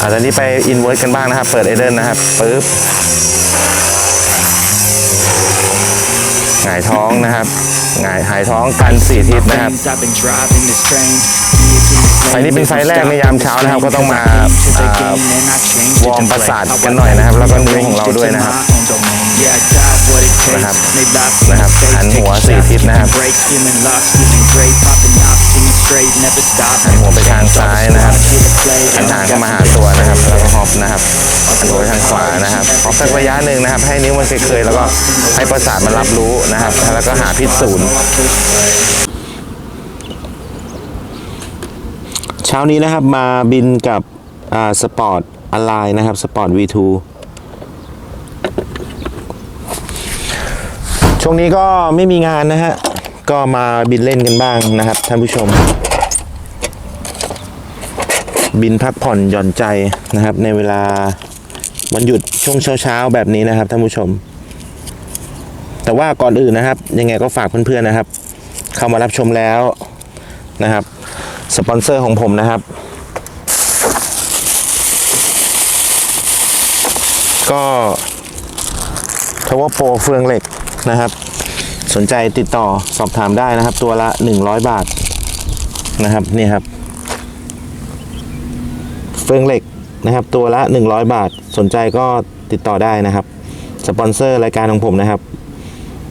อ่าตอนนี้ไปอินเวิร์สกันบ้างนะครับ เปิดเอเดนนะครับปึ๊บหงายท้องนะครับหงายหายท้องกันสี่ทิศนะครับไฟนี้เป็นไฟแรกในยามเช้านะครับ ก็ต้องมาอ่าวอร์มประสาทกันหน่อยนะครับ แล้วก็นิ้วของเราด้วยนะครับ นะครับนะครับหันหัวสี่ทิศนะครับหันหัวไปทางซ้ายนะครับหันหางเข้ามาหาตัวนะครับแล้วก็ฮอปนะครับหันหัวไปทางขวานะครับฮอปสักระยะหนึ่งนะครับ ให้นิ้วมันเคยๆแล้วก็ให้ประสาทมันรับรู้นะครับ แล้วก็หาพิษศูนย์เช้านี้นะครับมาบินกับอ่าสปอร์ตอ l ไลน์นะครับสปอร์ต V2 ช่วงนี้ก็ไม่มีงานนะฮะ ก็มาบินเล่นกันบ้างนะครับท่านผู้ชม บินพักผ่อนหย่อนใจนะครับ ในเวลาวันหยุดช่วงเช้าๆแบบนี้นะครับท่านผู้ชม แต่ว่าก่อนอื่นนะครับ ยังไงก็ฝากเพื่อนๆนะครับ เข้ามารับชมแล้วนะครับ สปอนเซอร์ของผมนะครับ ก็ทวโปรเฟืองเหล็ก นะครับ สนใจติดต่อสอบถามได้นะครับ ตัวละ 100 บาทนะครับนี่ครับ เฟืองเหล็กนะครับ ตัวละ 100 บาท สนใจก็ติดต่อได้นะครับสปอนเซอร์รายการของผมนะครับ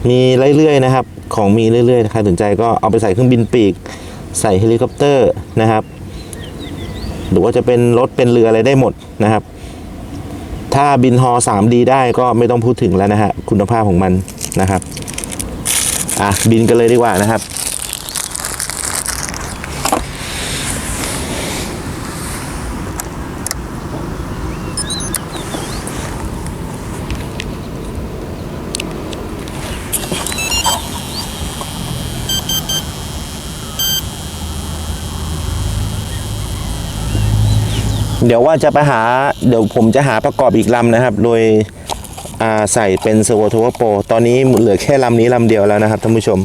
มีเรื่อยๆนะครับ ของมีเรื่อยๆใครสนใจก็เอาไปใส่เครื่องบินปีก ใส่เฮลิคอปเตอร์นะครับ หรือว่าจะเป็นรถเป็นเรืออะไรได้หมดนะครับ ถ้าบินฮอ 3D ได้ก็ไม่ต้องพูดถึงแล้วนะฮะคุณภาพของมัน นะครับอะบินกันเลยดีกว่านะครับเดี๋ยวว่าจะไปหา เดี๋ยวผมจะหาประกอบอีกลำนะครับ โดย ใส่เป็นเซอร์โวทัวโปรตอนนี้เหลือแค่ลำนี้ลำเดียวแล้วนะครับท่านผู้ชม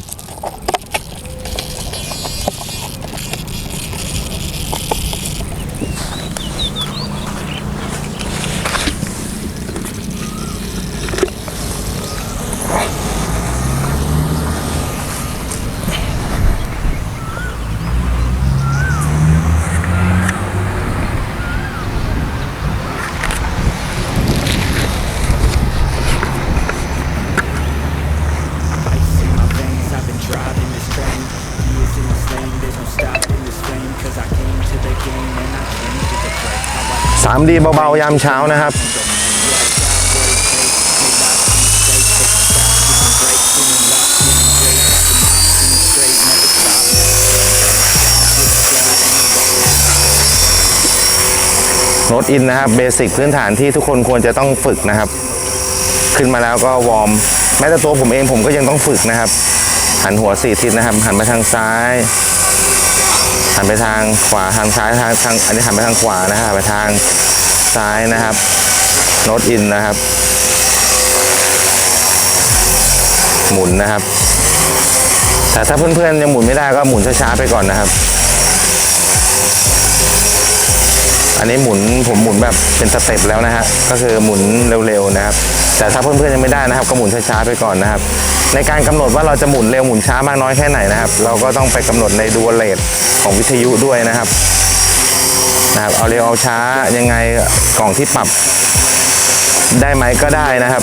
3D เบาๆ ยามเช้านะครับโนตอินนะครับเบสิกพื้นฐานที่ทุกคนควรจะต้องฝึกนะครับ ขึ้นมาแล้วก็วอร์มแม้แต่ตัวผมเองผมก็ยังต้องฝึกนะครับ หันหัวสี่ทิศนะครับ หันไปทางซ้าย หันไปทางขวาทางซ้ายทางทางอันนี้หันไปทางขวานะครับไปทางซ้ายนะครับโน้ตอินนะครับ หมุนนะครับ แต่ถ้าเพื่อนๆยังหมุนไม่ได้ก็หมุนช้าๆไปก่อนนะครับ อันนี้หมุนผมหมุนแบบเป็นสเต็ปแล้วนะฮะก็คือหมุนเร็วๆนะครับ แต่ถ้าเพื่อนๆยังไม่ได้นะครับ ก็หมุนช้าๆไปก่อนนะครับ ในการกำหนดว่าเราจะหมุนเร็วหมุนช้ามากน้อยแค่ไหนนะครับ เราก็ต้องไปกำหนดในดูเลทของวิทยุด้วยนะครับนะครับเอาเร็วเอาช้ายังไงกล่องที่ปรับได้ไหมก็ได้นะครับ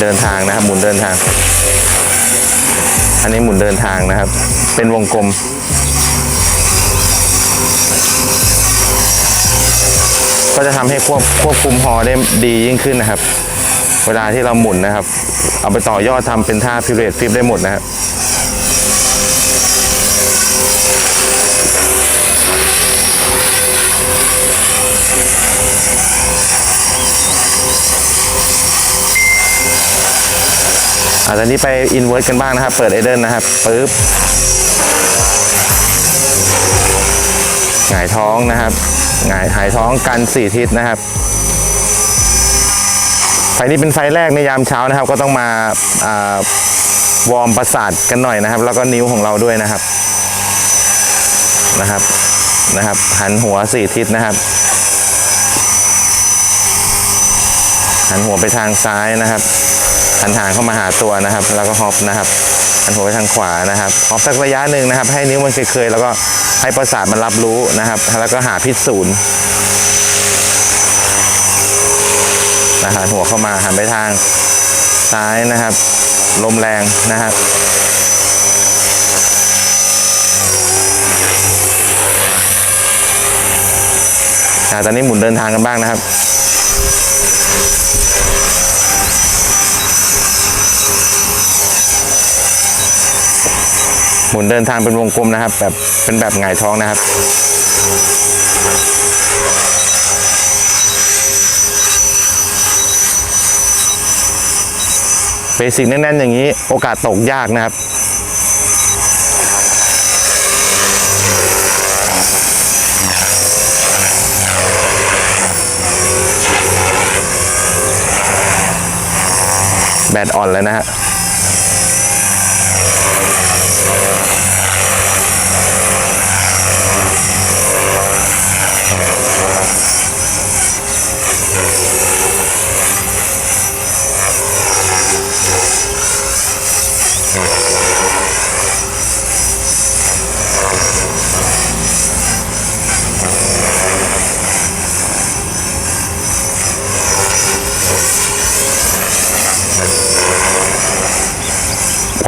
เดินทางนะครับ หมุนเดินทาง อันนี้หมุนเดินทางนะครับ เป็นวงกลมก็จะทำให้ควบควบคุมฮอได้ดียิ่งขึ้นนะครับ เวลาที่เราหมุนนะครับ เอาไปต่อยอดทำเป็นท่าพิเรตฟิปได้หมดนะครับอาตอนนี้ไปอินเวิร์สกันบ้างนะครับ เปิดเอเดนนะครับปึ๊บหงายท้องนะครับหงายหายท้องกันสี่ทิศนะครับ ไฟนี้เป็นไฟแรกในยามเช้านะครับ ก็ต้องมาวอร์มประสาทกันหน่อยนะครับ แล้วก็นิ้วของเราด้วยนะครับนะครับนะครับ หันหัวสี่ทิศนะครับ หันหัวไปทางซ้ายนะครับหันหางเข้ามาหาตัวนะครับ แล้วก็ฮอปนะครับหันหัวไปทางขวานะครับฮอปสักระยะหนึ่งนะครับ ให้นิ้วมันเคยๆแล้วก็ให้ประสาทมันรับรู้นะครับ แล้วก็หาพิษศูนย์ นะหันหัวเข้ามาหันไปทางซ้ายนะครับ ลมแรงนะครับอตอนนี้หมุนเดินทางกันบ้างนะครับหมุนเดินทางเป็นวงกลมนะครับ แบบเป็นแบบหงายท้องนะครับ เบสิกแน่นๆอย่างนี้โอกาสตกยากนะครับ แบตอ่อนแล้วนะฮะ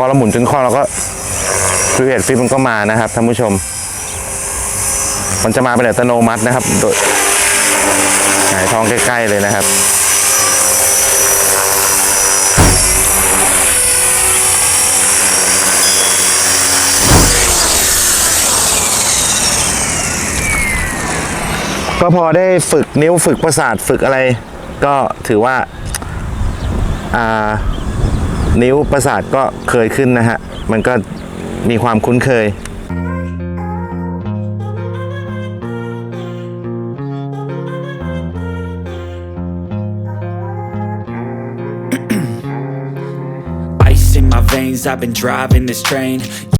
เราหมุนจนคอเราก็ฟิเอทฟิปมันก็มานะครับท่านผู้ชม มันจะมาเป็นอัตโนมัตินะครับโดยหงายทองใกล้ๆเลยนะครับก็พอได้ฝึกนิ้วฝึกประสาทฝึกอะไร ก็ถือว่า อ่า นิ้วประสาทก็เคยขึ้นนะฮะ มันก็มีความคุ้นเคย I've been driving this train